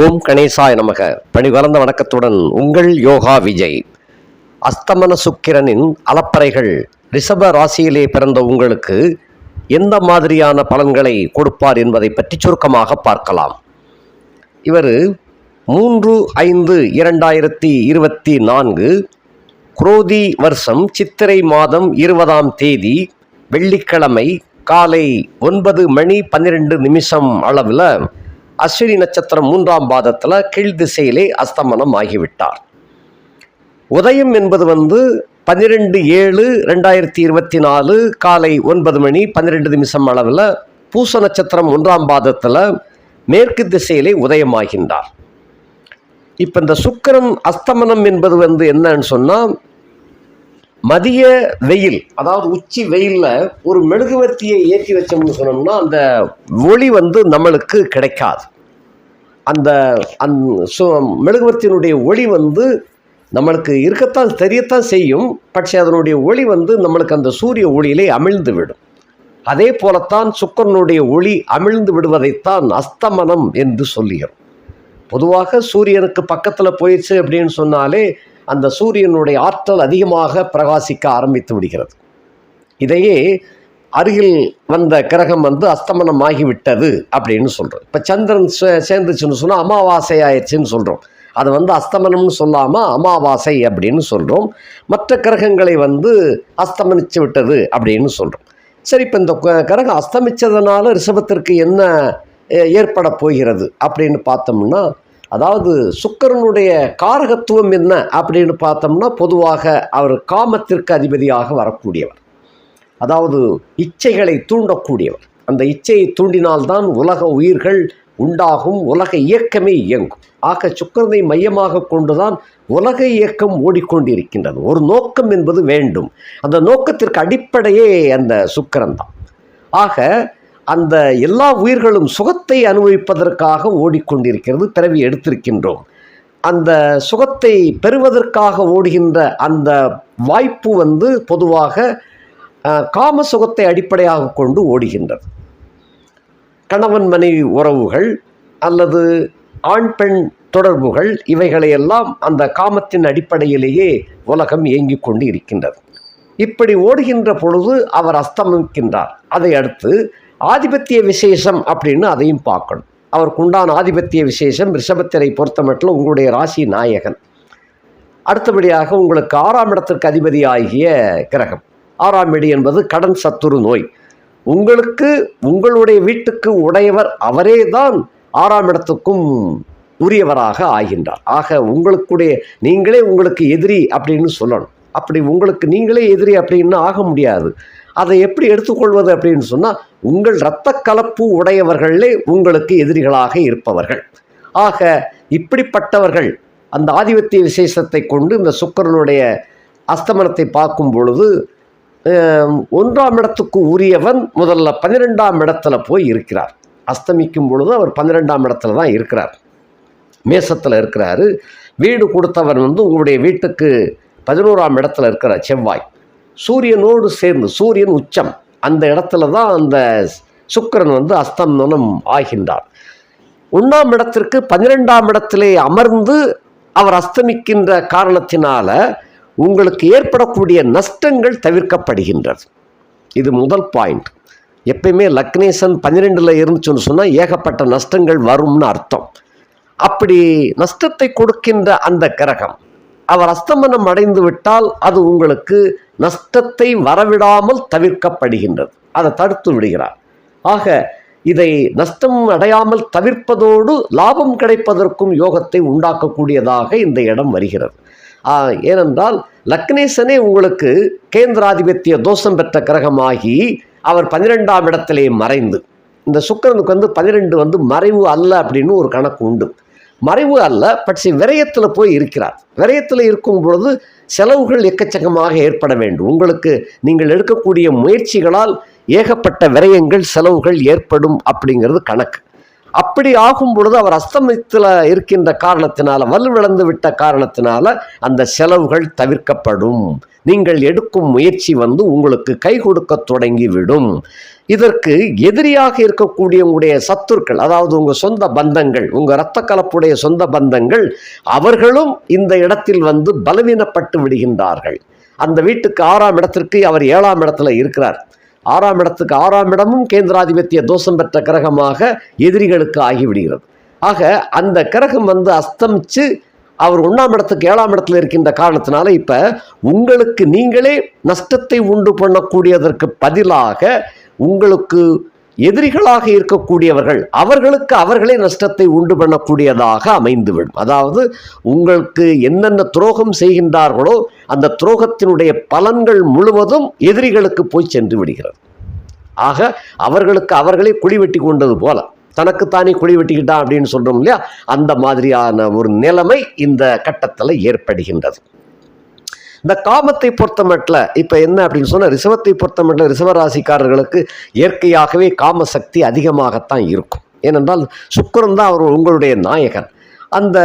ஓம் கணேசாய நமக. பணிவளர்ந்த வணக்கத்துடன் உங்கள் யோகா விஜய். அஸ்தமன சுக்கிரனின் அலப்பறைகள் ரிஷப ராசியிலே பிறந்த உங்களுக்கு எந்த மாதிரியான பலன்களை கொடுப்பார் என்பதை பற்றி சுருக்கமாக பார்க்கலாம். இவர் மூன்று ஐந்து இரண்டாயிரத்தி இருபத்தி நான்கு குரோதி வருஷம் சித்திரை மாதம் இருபதாம் தேதி வெள்ளிக்கிழமை காலை ஒன்பது மணி பன்னிரெண்டு நிமிஷம் அளவில் அஸ்வினி நட்சத்திரம் மூன்றாம் பாதத்தில் கீழ் திசையிலே அஸ்தமனம் ஆகிவிட்டார். உதயம் என்பது வந்து பன்னிரெண்டு ஏழு ரெண்டாயிரத்தி இருபத்தி நாலு காலை ஒன்பது மணி பன்னிரெண்டு நிமிஷம் அளவில் பூச நட்சத்திரம் ஒன்றாம் பாதத்தில் மேற்கு திசையிலே உதயமாகின்றார். இப்போ இந்த சுக்கரன் அஸ்தமனம் என்பது வந்து என்னன்னு சொன்னால் மதிய வெயில் அதாவது உச்சி வெயிலில் ஒரு மெழுகுவர்த்தியை ஏற்றி வச்சோம்னு சொன்னோம்னா அந்த ஒளி வந்து நம்மளுக்கு கிடைக்காது. அந்த அந் சு மெழுகுவர்த்தியினுடைய ஒளி வந்து நம்மளுக்கு இருக்கத்தான் தெரியத்தான் செய்யும் പക്ഷே அதனுடைய ஒளி வந்து நம்மளுக்கு அந்த சூரிய ஒளியிலே அமிழ்ந்து விடும் அதே போலத்தான் சுக்கரனுடைய ஒளி அமிழ்ந்து விடுவதைத்தான் அஸ்தமனம் என்று சொல்லுகிறோம் பொதுவாக சூரியனுக்கு பக்கத்தில் போயிடுச்சு அப்படின்னு சொன்னாலே அந்த சூரியனுடைய ஆற்றல் அதிகமாக பிரகாசிக்க ஆரம்பித்து விடுகிறது இதையே அருகில் வந்த கிரகம் வந்து அஸ்தமனம் ஆகிவிட்டது அப்படின்னு சொல்கிறோம் இப்போ சந்திரன் சே- சேர்ந்துச்சுன்னு சொன்னால் அமாவாசை ஆயிடுச்சுன்னு சொல்கிறோம் அது வந்து அஸ்தமனம்னு சொல்லாமல் அமாவாசை அப்படின்னு சொல்கிறோம் மற்ற கிரகங்களை வந்து அஸ்தமனித்து விட்டது அப்படின்னு சொல்கிறோம் சரி இப்போ இந்த கிரகம் அஸ்தமித்ததுனால ரிஷபத்திற்கு என்ன ஏற்பட போகிறது அப்படின்னு பார்த்தோம்னா அதாவது சுக்கரனுடைய காரகத்துவம் என்ன அப்படின்னு பார்த்தோம்னா பொதுவாக அவர் காமத்திற்கு அதிபதியாக வரக்கூடியவர். அதாவது இச்சைகளை தூண்டக்கூடியவர். அந்த இச்சையை தூண்டினால்தான் உலக உயிர்கள் உண்டாகும் உலக இயக்கமே இயங்கும். ஆக சுக்கரனை மையமாக கொண்டுதான் உலக இயக்கம் ஓடிக்கொண்டிருக்கின்றது. ஒரு நோக்கம் என்பது வேண்டும். அந்த நோக்கத்திற்கு அடிப்படையே அந்த சுக்கரன் தான் ஆக அந்த எல்லா உயிர்களும் சுகத்தை அனுபவிப்பதற்காக ஓடிக்கொண்டிருக்கிறது பிறவி எடுத்திருக்கின்றோம். அந்த சுகத்தை பெறுவதற்காக ஓடுகின்ற அந்த வாய்ப்பு வந்து பொதுவாக காம சுகத்தை அடிப்படையாக கொண்டு ஓடுகின்றது. கணவன் மனைவி உறவுகள் அல்லது ஆண் பெண் தொடர்புகள் இவைகளையெல்லாம் அந்த காமத்தின் அடிப்படையிலேயே உலகம் இயங்கிக் கொண்டு இருக்கின்றது. இப்படி ஓடுகின்ற பொழுது அவர் அஸ்தமிக்கின்றார். அதை அடுத்து ஆதிபத்திய விசேஷம் அப்படின்னு அதையும் பார்க்கணும். அவருக்கு உண்டான ஆதிபத்திய விசேஷம் ரிஷபத்திரை பொறுத்தமட்டில் உங்களுடைய ராசி நாயகன். அடுத்தபடியாக உங்களுக்கு ஆறாம் இடத்திற்கு அதிபதியாகிய கிரகம். ஆறாம் இடி என்பது கடன் சத்துரு நோய். உங்களுக்கு உங்களுடைய வீட்டுக்கு உடையவர் அவரே தான் ஆறாம் இடத்துக்கும் உரியவராக ஆகின்றார். ஆக உங்களுக்குடைய நீங்களே உங்களுக்கு எதிரி அப்படின்னு சொல்லணும். அப்படி உங்களுக்கு நீங்களே எதிரி அப்படின்னு ஆக முடியாது. அதை எப்படி எடுத்துக்கொள்வது அப்படின்னு சொன்னால் உங்கள் இரத்த கலப்பு உடையவர்களே உங்களுக்கு எதிரிகளாக இருப்பவர்கள். ஆக இப்படிப்பட்டவர்கள் அந்த ஆதிபத்திய விசேஷத்தை கொண்டு இந்த சுக்கிரனுடைய அஸ்தமனத்தை பார்க்கும் பொழுது ஒன்றாம் இடத்துக்கு உரியவன் முதல்ல பன்னிரெண்டாம் இடத்துல போய் இருக்கிறார். அஸ்தமிக்கும் பொழுது அவர் பன்னிரெண்டாம் இடத்துல தான் இருக்கிறார். மேசத்தில் இருக்கிறாரு. வீடு கொடுத்தவன் வந்து உங்களுடைய வீட்டுக்கு பதினோராம் இடத்துல இருக்கிற செவ்வாய். சூரியனோடு சேர்ந்து சூரியன் உச்சம். அந்த இடத்துல தான் அந்த சுக்கிரன் வந்து அஸ்தமனம் ஆகின்றார் ஒன்றாம் இடத்திற்கு பன்னிரெண்டாம் இடத்திலே அமர்ந்து அவர் அஸ்தமிக்கின்ற காரணத்தினால உங்களுக்கு ஏற்படக்கூடிய நஷ்டங்கள் தவிர்க்கப்படுகின்றது. இது முதல் பாயிண்ட் எப்பயுமே லக்னேசன் பன்னிரெண்டில் இருந்துச்சுன்னு சொன்னால் ஏகப்பட்ட நஷ்டங்கள் வரும்னு அர்த்தம். அப்படி நஷ்டத்தை கொடுக்கின்ற அந்த கிரகம் அவர் அஸ்தமனம் அடைந்து விட்டால் அது உங்களுக்கு நஷ்டத்தை வரவிடாமல் தவிர்க்கப்படுகின்றது. அதை தடுத்து விடுகிறார். ஆக இதை நஷ்டம் அடையாமல் தவிர்ப்பதோடு லாபம் கிடைப்பதற்கும் யோகத்தை உண்டாக்கக்கூடியதாக இந்த இடம் வருகிறது. ஏனென்றால் லக்னேசனே உங்களுக்கு கேந்திராதிபத்திய தோஷம் பெற்ற கிரகமாகி அவர் பன்னிரெண்டாம் இடத்திலே மறைந்து. இந்த சுக்கரனுக்கு வந்து பன்னிரெண்டு வந்து மறைவு அல்ல அப்படின்னு ஒரு கணக்கு உண்டு. மறைவு அல்ல பட்சி விரயத்தில் போய் இருக்கிறார். விரயத்தில் இருக்கும் பொழுது செலவுகள் எக்கச்சக்கமாக ஏற்பட வேண்டும். உங்களுக்கு நீங்கள் எடுக்கக்கூடிய முயற்சிகளால் ஏகப்பட்ட விரயங்கள் செலவுகள் ஏற்படும் அப்படிங்கிறது கணக்கு. அப்படி ஆகும் பொழுது அவர் அஸ்தமத்தில் இருக்கின்ற காரணத்தினால வலுவிழந்து விட்ட காரணத்தினால அந்த செலவுகள் தவிர்க்கப்படும். நீங்கள் எடுக்கும் முயற்சி வந்து உங்களுக்கு கை கொடுக்க தொடங்கிவிடும். இதற்கு எதிரியாக இருக்கக்கூடிய உங்களுடைய சத்துருக்கள் அதாவது உங்கள் சொந்த பந்தங்கள் உங்கள் இரத்த கலப்புடைய சொந்த பந்தங்கள் அவர்களும் இந்த இடத்தில் வந்து பலவீனப்பட்டு விடுகின்றார்கள். அந்த வீட்டுக்கு ஆறாம் இடத்திற்கு அவர் ஏழாம் இடத்துல இருக்கிறார். ஆறாம் இடத்துக்கு ஆறாம் இடமும் கேந்திராதிபத்திய தோஷம் பெற்ற கிரகமாக எதிரிகளுக்கு ஆகிவிடுகிறது. ஆக அந்த கிரகம் வந்து அஸ்தமிச்சு அவர் ஒன்றாம் இடத்துக்கு ஏழாம் இடத்துல இருக்கின்ற காரணத்தினால இப்போ உங்களுக்கு நீங்களே நஷ்டத்தை உண்டு பண்ணக்கூடியதற்கு பதிலாக உங்களுக்கு எதிரிகளாக இருக்கக்கூடியவர்கள் அவர்களுக்கு அவர்களே நஷ்டத்தை உண்டு பண்ணக்கூடியதாக அமைந்துவிடும். அதாவது உங்களுக்கு என்னென்ன துரோகம் செய்கின்றார்களோ அந்த துரோகத்தினுடைய பலன்கள் முழுவதும் எதிரிகளுக்கு போய் சென்று விடுகிறது. ஆக அவர்களுக்கு அவர்களே குழி வெட்டி கொண்டது போல. தனக்குத்தானே குழி வெட்டிக்கிட்டான் அப்படின்னு சொல்றோம் இல்லையா? அந்த மாதிரியான ஒரு நிலைமை இந்த கட்டத்தில் ஏற்படுகின்றது. இந்த காமத்தை பொறுத்த மட்டில் இப்போ என்ன அப்படின்னு சொன்னால் ரிசவத்தை பொறுத்த மட்டில் ரிசவராசிக்காரர்களுக்கு இயற்கையாகவே காம சக்தி அதிகமாகத்தான் இருக்கும். ஏனென்றால் சுக்கரன் தான் அவர் உங்களுடைய நாயகன் அந்த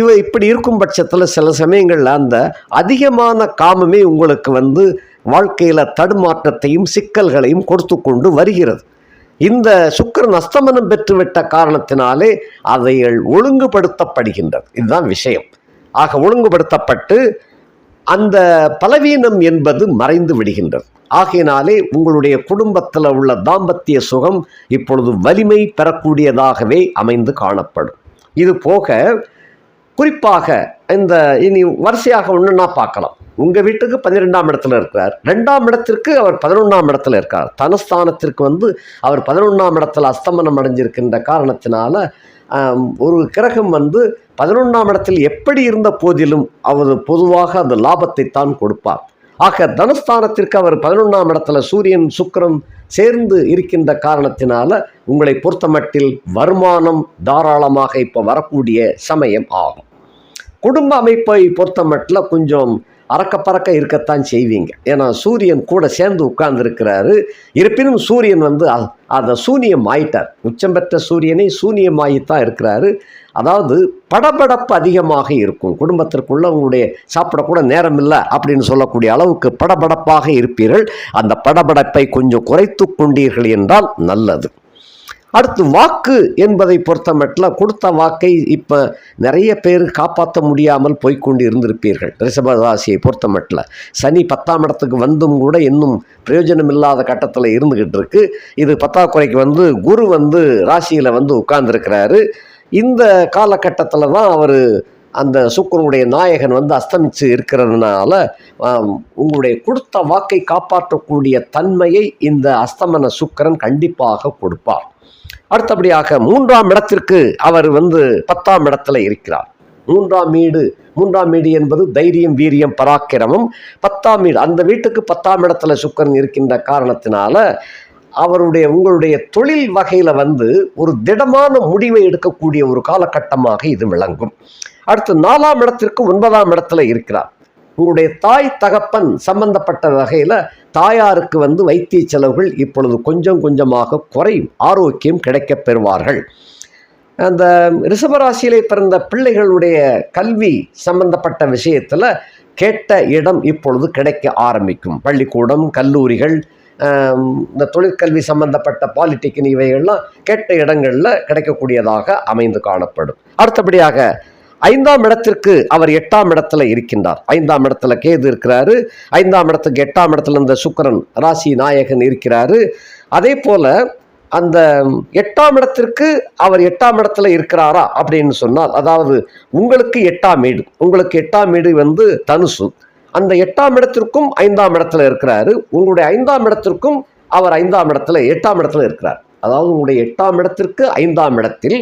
இவ இப்படி இருக்கும் பட்சத்தில் சில சமயங்களில் அந்த அதிகமான காமமே உங்களுக்கு வந்து வாழ்க்கையில் தடுமாற்றத்தையும் சிக்கல்களையும் கொடுத்து கொண்டு வருகிறது. இந்த சுக்கரன் அஸ்தமனம் பெற்றுவிட்ட காரணத்தினாலே அவைகள் ஒழுங்குபடுத்தப்படுகின்றது. இதுதான் விஷயம். ஆக ஒழுங்குபடுத்தப்பட்டு அந்த பலவீனம் என்பது மறைந்து விடுகின்றது. ஆகையினாலே உங்களுடைய குடும்பத்தில் உள்ள தாம்பத்திய சுகம் இப்பொழுது வலிமை பெறக்கூடியதாகவே அமைந்து காணப்படும். இது போக குறிப்பாக இந்த இனி வரிசையாக ஒன்றுன்னா பார்க்கலாம். உங்கள் வீட்டுக்கு பன்னிரெண்டாம் இடத்துல இருக்கிறார். ரெண்டாம் இடத்திற்கு அவர் பதினொன்றாம் இடத்துல இருக்கார். தனஸ்தானத்திற்கு வந்து அவர் பதினொன்றாம் இடத்துல அஸ்தமனம் அடைஞ்சிருக்கின்ற காரணத்தினால ஒரு கிரகம் வந்து பதினொன்றாம் இடத்தில் எப்படி இருந்த போதிலும் அவர் பொதுவாக அந்த லாபத்தை தான் கொடுப்பார். ஆக தனஸ்தானத்திற்கு அவர் பதினொன்றாம் இடத்துல சூரியன் சுக்கிரன் சேர்ந்து இருக்கின்ற காரணத்தினால உங்களை பொறுத்தமட்டில் வருமானம் தாராளமாக இப்போ வரக்கூடிய சமயம் ஆகும். குடும்ப அமைப்பை பொறுத்தமட்டில் கொஞ்சம் அறக்க பறக்க இருக்கத்தான் செய்வீங்க. ஏன்னா சூரியன் கூட சேர்ந்து உட்கார்ந்துருக்கிறாரு. இருப்பினும் சூரியன் வந்து அதை சூனியம் ஆயிட்டார் உச்சம் பெற்ற சூரியனை சூனியமாகித்தான் இருக்கிறாரு. அதாவது படபடப்பு அதிகமாக இருக்கும். குடும்பத்திற்குள்ள உங்களுடைய சாப்பிடக்கூட நேரம் இல்லை அப்படின்னு சொல்லக்கூடிய அளவுக்கு படபடப்பாக இருப்பீர்கள். அந்த படபடப்பை கொஞ்சம் குறைத்து கொண்டீர்கள் என்றால் நல்லது. அடுத்து வாக்கு என்பதை பொறுத்தமட்டில் கொடுத்த வாக்கை இப்போ நிறைய பேர் காப்பாற்ற முடியாமல் போய்க்கொண்டு இருந்திருப்பீர்கள். ரிஷபராசியை பொறுத்தமட்டில் பொறுத்த சனி பத்தாம் இடத்துக்கு வந்தும் கூட இன்னும் பிரயோஜனம் இல்லாத கட்டத்தில் இருந்துக்கிட்டு இருக்கு. இது பத்தாக்குறைக்கு வந்து குரு வந்து ராசியில் வந்து உட்கார்ந்துருக்கிறாரு. இந்த காலகட்டத்தில் தான் அவர் அந்த சுக்கரனுடைய நாயகன் வந்து அஸ்தமித்து இருக்கிறதுனால உங்களுடைய கொடுத்த வாக்கை காப்பாற்றக்கூடிய தன்மையை இந்த அஸ்தமன சுக்கிரன் கண்டிப்பாக கொடுப்பார். அடுத்தபடியாக மூன்றாம் இடத்திற்கு அவர் வந்து பத்தாம் இடத்துல இருக்கிறார். மூன்றாம் வீடு மூன்றாம் வீடு என்பது தைரியம் வீரியம் பராக்கிரமம். பத்தாம் வீடு அந்த வீட்டுக்கு பத்தாம் இடத்துல சுக்கரன் இருக்கின்ற காரணத்தினால அவருடைய உங்களுடைய தொழில் வகையில் வந்து ஒரு திடமான முடிவை எடுக்கக்கூடிய ஒரு காலகட்டமாக இது விளங்கும். அடுத்து நாலாம் இடத்திற்கு ஒன்பதாம் இடத்துல இருக்கிறார். உங்களுடைய தாய் தகப்பன் சம்பந்தப்பட்ட வகையில் தாயாருக்கு வந்து வைத்திய செலவுகள் இப்பொழுது கொஞ்சம் கொஞ்சமாக குறையும் ஆரோக்கியம் கிடைக்கப் பெறுவார்கள். அந்த ரிஷபராசியிலே பிறந்த பிள்ளைகளுடைய கல்வி சம்பந்தப்பட்ட விஷயத்தில் கேட்ட இடம் இப்பொழுது கிடைக்க ஆரம்பிக்கும். பள்ளிக்கூடம் கல்லூரிகள் இந்த தொழிற்கல்வி சம்பந்தப்பட்ட பாலிடெக்னிக் இவைகள்லாம் கேட்ட இடங்களில் கிடைக்கக்கூடியதாக அமைந்து காணப்படும். அடுத்தபடியாக ஐந்தாம் இடத்திற்கு அவர் எட்டாம் இடத்துல இருக்கின்றார். ஐந்தாம் இடத்துல கேது இருக்கிறாரு. ஐந்தாம் இடத்துக்கு எட்டாம் இடத்துல இந்த சுக்கரன் ராசி நாயகன் இருக்கிறாரு. அதே போல அந்த எட்டாம் இடத்திற்கு அவர் எட்டாம் இடத்துல இருக்கிறாரா அப்படின்னு சொன்னால் அதாவது உங்களுக்கு எட்டாம் வீடு உங்களுக்கு எட்டாம் வீடு வந்து தனுசு. அந்த எட்டாம் இடத்திற்கும் ஐந்தாம் இடத்துல இருக்கிறாரு. உங்களுடைய ஐந்தாம் இடத்திற்கும் அவர் ஐந்தாம் இடத்துல எட்டாம் இடத்துல இருக்கிறார். அதாவது உங்களுடைய எட்டாம் இடத்திற்கு ஐந்தாம் இடத்தில்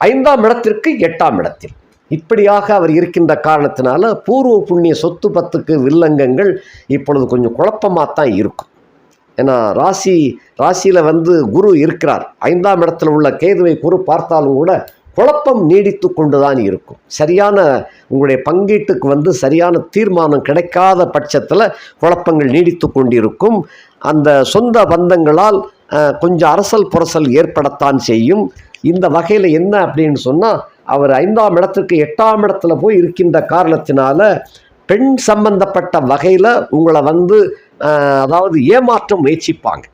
ஐந்தாம் இடத்திற்கு எட்டாம் இடத்தில். இப்படியாக அவர் இருக்கின்ற காரணத்தினால பூர்வ புண்ணிய சொத்து பத்துக்கு வில்லங்கங்கள் இப்பொழுது கொஞ்சம் குழப்பமாக தான் இருக்கும். ஏன்னா ராசி ராசியில் வந்து குரு இருக்கிறார். ஐந்தாம் இடத்துல உள்ள கேதுவை குரு பார்த்தாலும் கூட குழப்பம் நீடித்து கொண்டு தான் இருக்கும். சரியான உங்களுடைய பங்கீட்டுக்கு வந்து சரியான தீர்மானம் கிடைக்காத பட்சத்தில் குழப்பங்கள் நீடித்து கொண்டிருக்கும். அந்த சொந்த பந்தங்களால் கொஞ்சம் அரசல் புரசல் ஏற்படத்தான் செய்யும். இந்த வகையில் என்ன அப்படின்னு சொன்னால் அவர் ஐந்தாம் இடத்துக்கு எட்டாம் இடத்துல போய் இருக்கின்ற காரணத்தினால பெண் சம்பந்தப்பட்ட வகையில் உங்களை வந்து அதாவது ஏமாற்ற முயற்சிப்பாங்க.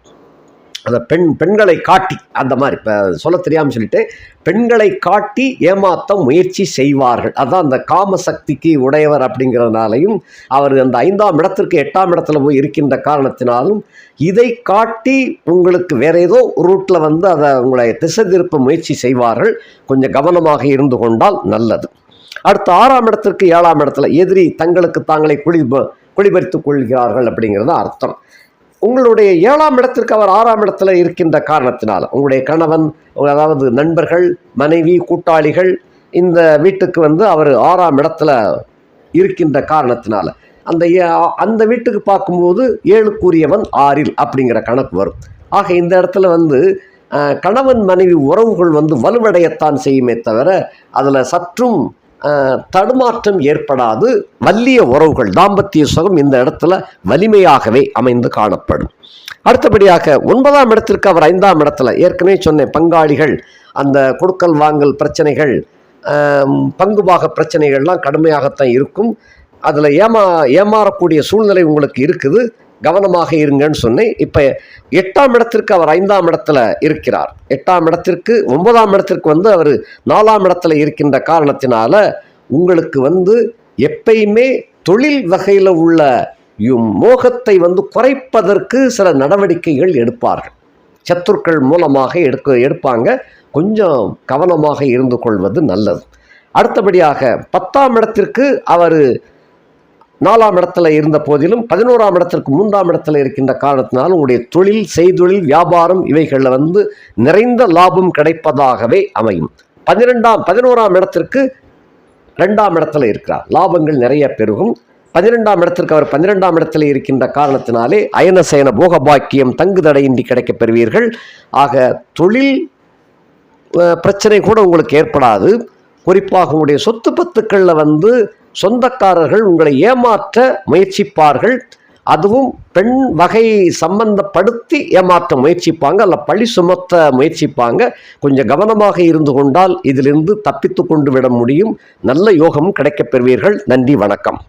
அந்த பெண் பெண்களை காட்டி அந்த மாதிரி இப்போ சொல்ல தெரியாமல் சொல்லிட்டு பெண்களை காட்டி ஏமாத்த முயற்சி செய்வார்கள். அதான் அந்த காம சக்திக்கு உடையவர் அப்படிங்கிறதுனாலையும் அவர் அந்த ஐந்தாம் இடத்திற்கு எட்டாம் இடத்துல போய் இருக்கின்ற காரணத்தினாலும் இதை காட்டி உங்களுக்கு வேற ஏதோ ரூட்டில் வந்து அதை உங்களை திசை திருப்ப முயற்சி செய்வார்கள். கொஞ்சம் கவனமாக இருந்து கொண்டால் நல்லது. அடுத்து ஆறாம் இடத்திற்கு ஏழாம் இடத்துல எதிரி தங்களுக்கு தாங்களே குழி குடிபறித்துக் கொள்கிறார்கள் அப்படிங்கிறது அர்த்தம். உங்களுடைய ஏழாம் இடத்திற்கு அவர் ஆறாம் இடத்துல இருக்கின்ற காரணத்தினால் உங்களுடைய கணவன் அதாவது நண்பர்கள் மனைவி கூட்டாளிகள் இந்த வீட்டுக்கு வந்து அவர் ஆறாம் இடத்துல இருக்கின்ற காரணத்தினால அந்த ஏ- அந்த வீட்டுக்கு பார்க்கும்போது ஏழுக்குரியவன் ஆறில் அப்படிங்கிற கணக்கு வரும். ஆக இந்த இடத்துல வந்து கணவன் மனைவி உறவுகள் வந்து வலுவடையத்தான் செய்யுமே தவிர அதில் சற்றும் தடுமாற்றம் ஏற்படாது. வல்லிய உறவுகள் தாம்பத்திய சுகம் இந்த இடத்துல வலிமையாகவே அமைந்து காணப்படும். அடுத்தபடியாக ஒன்பதாம் இடத்திற்கு அவர் ஐந்தாம் இடத்துல ஏற்கனவே சொன்னேன் பங்காளிகள் அந்த கொடுக்கல் வாங்கல் பிரச்சனைகள் பங்குபாக பிரச்சனைகள்லாம் கடுமையாகத்தான் இருக்கும். அதில் ஏமா ஏமாறக்கூடிய சூழ்நிலை உங்களுக்கு இருக்குது. கவனமாக இருங்கன்னு சொன்னேன். இப்போ எட்டாம் இடத்திற்கு அவர் ஐந்தாம் இடத்துல இருக்கிறார். எட்டாம் இடத்திற்கு ஒன்பதாம் இடத்திற்கு வந்து அவர் நாலாம் இடத்துல இருக்கின்ற காரணத்தினால உங்களுக்கு வந்து எப்பயுமே தொழில் வகையில் உள்ள யும் மோகத்தை வந்து குறைப்பதற்கு சில நடவடிக்கைகள் எடுப்பார்கள். சத்துருக்கள் மூலமாக எடுக்க எடுப்பாங்க. கொஞ்சம் கவனமாக இருந்து கொள்வது நல்லது. அடுத்தபடியாக பத்தாம் இடத்திற்கு அவர் நாலாம் இடத்துல இருந்த போதிலும் பதினோராம் இடத்திற்கு மூன்றாம் இடத்துல இருக்கின்ற காரணத்தினால் உங்களுடைய தொழில் செய்தொழில் வியாபாரம் இவைகளில் வந்து நிறைந்த லாபம் கிடைப்பதாகவே அமையும். பன்னிரெண்டாம் பதினோராம் இடத்திற்கு ரெண்டாம் இடத்துல இருக்கிறார். லாபங்கள் நிறைய பெருகும். பதினெண்டாம் இடத்திற்கு அவர் பன்னிரெண்டாம் இடத்துல இருக்கின்ற காரணத்தினாலே அயனசயன போக பாக்கியம் தங்கு தடையின்றி கிடைக்கப் பெறுவீர்கள். ஆக தொழில் பிரச்சனை கூட உங்களுக்கு ஏற்படாது. குறிப்பாக உங்களுடைய சொத்து பத்துக்களில் வந்து சொந்தக்காரர்கள் உங்களை ஏமாற்ற முயற்சிப்பார்கள். அதுவும் பெண் வகை சம்பந்தப்படுத்தி ஏமாற்ற முயற்சிப்பாங்க அல்ல பழி சுமத்த முயற்சிப்பாங்க. கொஞ்சம் கவனமாக இருந்து கொண்டால் இதிலிருந்து தப்பித்து கொண்டு விட முடியும். நல்ல யோகம் கிடைக்கப் பெறுவீர்கள். நன்றி வணக்கம்.